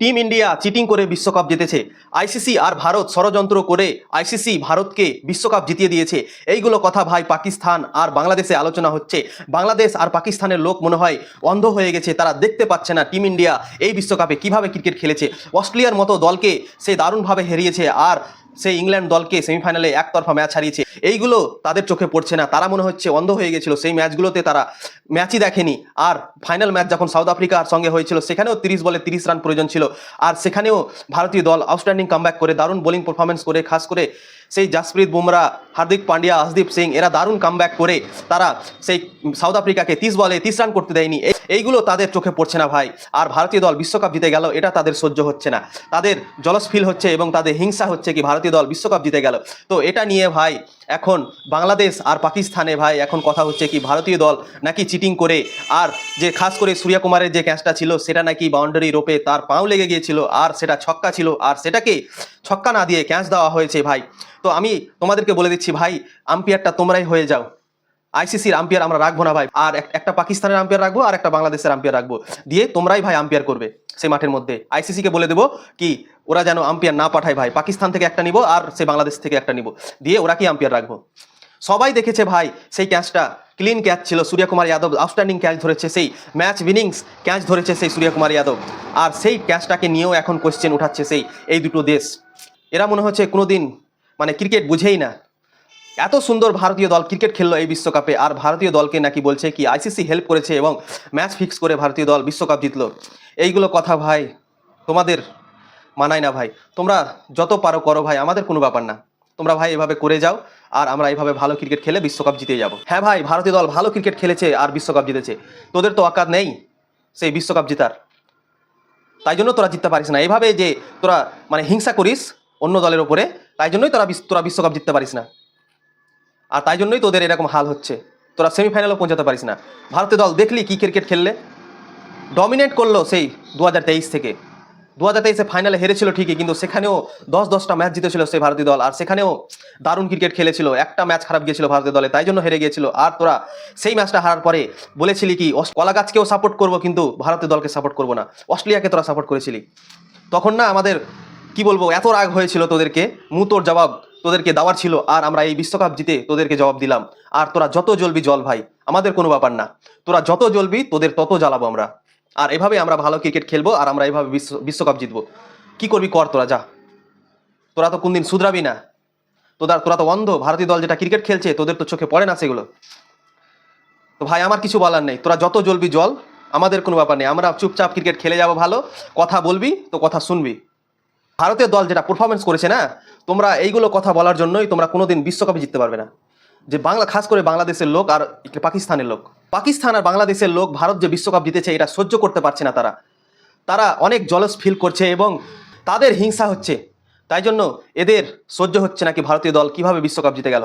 Team India cheating করে বিশ্বকাপ জিতেছে। আইসিসি আর ভারত ষড়যন্ত্র করে আইসিসি ভারতকে বিশ্বকাপ জিতিয়ে দিয়েছে। এইগুলো কথা ভাই পাকিস্তান আর বাংলাদেশে আলোচনা হচ্ছে। বাংলাদেশ আর পাকিস্তানের লোক মনে হয় অন্ধ হয়ে গেছে, তারা দেখতে পাচ্ছে না টিম ইন্ডিয়া এই বিশ্বকাপে কীভাবে ক্রিকেট খেলেছে। অস্ট্রেলিয়ার মতো দলকে সে দারুণভাবে হারিয়েছে আর সেই ইংল্যান্ড দলকে সেমিফাইনালে একতরফা ম্যাচ হারিয়েছে। এইগুলো তাদের চোখে পড়ছে না। তারা মনে হচ্ছে অন্ধ হয়ে গেছিল। সেই ম্যাচগুলোতে তারা ম্যাচই দেখেনি। আর ফাইনাল ম্যাচ যখন সাউথ আফ্রিকার সঙ্গে হয়েছিল, সেখানেও তিরিশ বলে তিরিশ রান প্রয়োজন ছিল। আর সেখানেও ভারতীয় দল আউটস্ট্যান্ডিং কামব্যাক করে, দারুণ বোলিং পারফরমেন্স করে, খাস করে সেই জাসপ্রীত বুমরা, হার্দিক পান্ডিয়া, হরদীপ সিং, এরা দারুণ কামব্যাক করে তারা সেই সাউথ আফ্রিকাকে তিরিশ বলে তিরিশ রান করতে দেয়নি। এইগুলো তাদের চোখে পড়ছে না ভাই। আর ভারতীয় দল বিশ্বকাপ জিতে গেল, এটা তাদের সহ্য হচ্ছে না। তাদের জলস ফিল হচ্ছে এবং তাদের হিংসা হচ্ছে কি ভারতীয় দল বিশ্বকাপ জিতে গেল। তো এটা নিয়ে ভাই, এখন বাংলাদেশ আর পাকিস্তানে ভাই, এখন কথা হচ্ছে কি ভারতীয় দল নাকি চিটিং করে। আর যে খাস করে সূর্যকুমারের যে ক্যাচটা ছিল, সেটা নাকি বাউন্ডারি রোপে তার পাও লেগে গিয়েছিল, আর সেটা ছক্কা ছিল, আর সেটাকে ছক্কা না দিয়ে ক্যাচ দেওয়া হয়েছে ভাই। তো আমি তোমাদেরকে বলে দিচ্ছি ভাই আম্পিয়ারটা তোমরাই হয়ে যাও। আইসিসির আম্পিয়ার আমরা রাখব না ভাই। আর একটা পাকিস্তানের আম্পিয়ার রাখব, আর একটা বাংলাদেশের আম্পিয়ার রাখব। দিয়ে তোমরাই ভাই আম্পায়ার করবে সেই মাঠের মধ্যে। আইসিসিকে বলে দেবো কি, ওরা যেন আম্পায়ার না পাঠায় ভাই। পাকিস্তান থেকে একটা নিব আর সে বাংলাদেশ থেকে একটা নিব। দিয়ে ওরা কি আম্পায়ার রাখব? সবাই দেখেছে ভাই সেই ক্যাচটা ক্লিন ক্যাচ ছিল, সূর্যকুমার যাদব আউটস্ট্যান্ডিং ক্যাচ ধরেছে, সেই ম্যাচ উইনিংস ক্যাচ ধরেছে সেই সূর্যকুমার যাদব। আর সেই ক্যাচটাকে নিয়েও এখন কোশ্চেন উঠাচ্ছে সেই, এই দুটো দেশ। এরা মনে হচ্ছে কোনোদিন মানে ক্রিকেট বুঝেই না। এত সুন্দর ভারতীয় দল ক্রিকেট খেললো এই বিশ্বকাপে, আর ভারতীয় দলকে নাকি বলছে কি আইসিসি হেল্প করেছে এবং ম্যাচ ফিক্স করে ভারতীয় দল বিশ্বকাপ জিতলো। এইগুলো কথা ভাই, তোমাদের মানায় না ভাই। তোমরা যত পারো করো ভাই, আমাদের কোনো ব্যাপার না। তোমরা ভাই এভাবে করে যাও, আর আমরা এইভাবে ভালো ক্রিকেট খেলে বিশ্বকাপ জিতে যাব। হ্যাঁ ভাই, ভারতীয় দল ভালো ক্রিকেট খেলেছে আর বিশ্বকাপ জিতেছে। তোদের তো অকাত নেই সেই বিশ্বকাপ জেতার। তাই জন্য তোরা জিততে পারিস না। এইভাবে যে তোরা মানে হিংসা করিস অন্য দলের ওপরে তাই জন্যই তোরা তোরা বিশ্বকাপ জিততে পারিস না। আর তাই জন্যই তোদের এরকম হাল হচ্ছে। তোরা সেমিফাইনালও পৌঁছাতে পারিস না। ভারতীয় দল, দেখলি কি ক্রিকেট খেললে? ডমিনেট করল সেই দু হাজার তেইশ থেকে। দু হাজার তেইশে ফাইনালে হেরেছিল ঠিকই, কিন্তু সেখানেও দশ দশটা ম্যাচ জিতেছিল সেই ভারতীয় দল, আর সেখানেও দারুণ ক্রিকেট খেলেছিল। একটা ম্যাচ খারাপ গিয়েছিল ভারতীয় দলে, তাই জন্য হেরে গিয়েছিল। আর তোরা সেই ম্যাচটা হারার পরে বলেছিলি কি, অস- কলাগাছকেও সাপোর্ট করব, কিন্তু ভারতীয় দলকে সাপোর্ট করব না। অস্ট্রেলিয়াকে তোরা সাপোর্ট করেছিলি। তখন না আমাদের, কি বলব, এত রাগ হয়েছিল তোদেরকে। মুতোর জবাব তোদেরকে দেওয়ার ছিল, আর আমরা এই বিশ্বকাপ জিতে তোদেরকে জবাব দিলাম। আর তোরা যত জ্বলবি জল ভাই, আমাদের কোনো ব্যাপার না। তোরা যত জ্বলবি, তোদের তত জ্বালাবো আমরা। আর এভাবে আমরা ভালো ক্রিকেট খেলব, আর আমরা এভাবে বিশ্ব, বিশ্বকাপ জিতবো। কি করবি কর তোরা, যা। তোরা তো কোনদিন শুধরাবি না। তোরা তোরা তো অন্ধ। ভারতীয় দল যেটা ক্রিকেট খেলছে, তোদের তো চোখে পড়ে না সেগুলো। তো ভাই, আমার কিছু বলার নেই। তোরা যত জ্বলবি জল, আমাদের কোনো ব্যাপার নেই। আমরা চুপচাপ ক্রিকেট খেলে যাব ভালো। কথা বলবি, তো কথা শুনবি। ভারতের দল যেটা পারফরমেন্স করেছে না, তোমরা এইগুলো কথা বলার জন্যই তোমরা কোনোদিন বিশ্বকাপে জিততে পারবে না। যে বাংলা, খাস করে বাংলাদেশের লোক আর পাকিস্তানের লোক। পাকিস্তান আর বাংলাদেশের লোক ভারত যে বিশ্বকাপ জিতেছে, এটা সহ্য করতে পারছে না তারা। তারা অনেক জলস ফিল করছে এবং তাদের হিংসা হচ্ছে। তাই জন্য এদের সহ্য হচ্ছে নাকি ভারতীয় দল কীভাবে বিশ্বকাপ জিতে গেল।